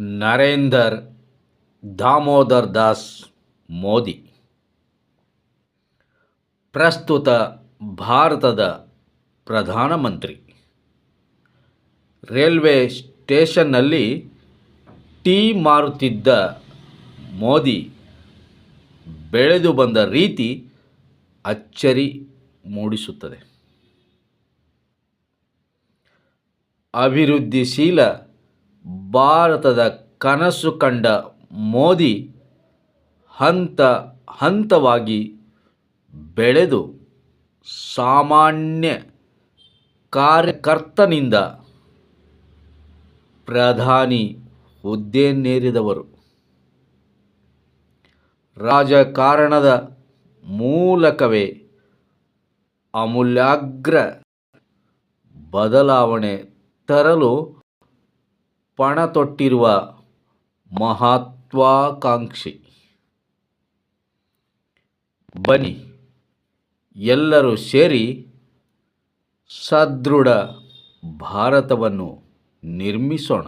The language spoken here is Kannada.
ನರೇಂದರ್ ದಾಮೋದರ್ ದಾಸ್ ಮೋದಿ. ಪ್ರಸ್ತುತ ಭಾರತದ ಪ್ರಧಾನಮಂತ್ರಿ. ರೈಲ್ವೆ ಸ್ಟೇಷನ್ನಲ್ಲಿ ಟೀ ಮಾರುತ್ತಿದ್ದ ಮೋದಿ ಬೆಳೆದು ಬಂದ ರೀತಿ ಅಚ್ಚರಿ ಮೂಡಿಸುತ್ತದೆ. ಅಭಿವೃದ್ಧಿಶೀಲ ಭಾರತದ ಕನಸು ಕಂಡ ಮೋದಿ ಹಂತ ಹಂತವಾಗಿ ಬೆಳೆದು ಸಾಮಾನ್ಯ ಕಾರ್ಯಕರ್ತನಿಂದ ಪ್ರಧಾನಿ ಹುದ್ದೆಯನ್ನೇರಿದವರು ರಾಜಕಾರಣದ ಮೂಲಕವೇ ಅಮೂಲ್ಯಾಗ್ರ ಬದಲಾವಣೆ ತರಲು ಪಣತೊಟ್ಟಿರುವ ಮಹತ್ವಾಕಾಂಕ್ಷಿ. ಬನಿ ಎಲ್ಲರೂ ಸೇರಿ ಸದೃಢ ಭಾರತವನ್ನು ನಿರ್ಮಿಸೋಣ.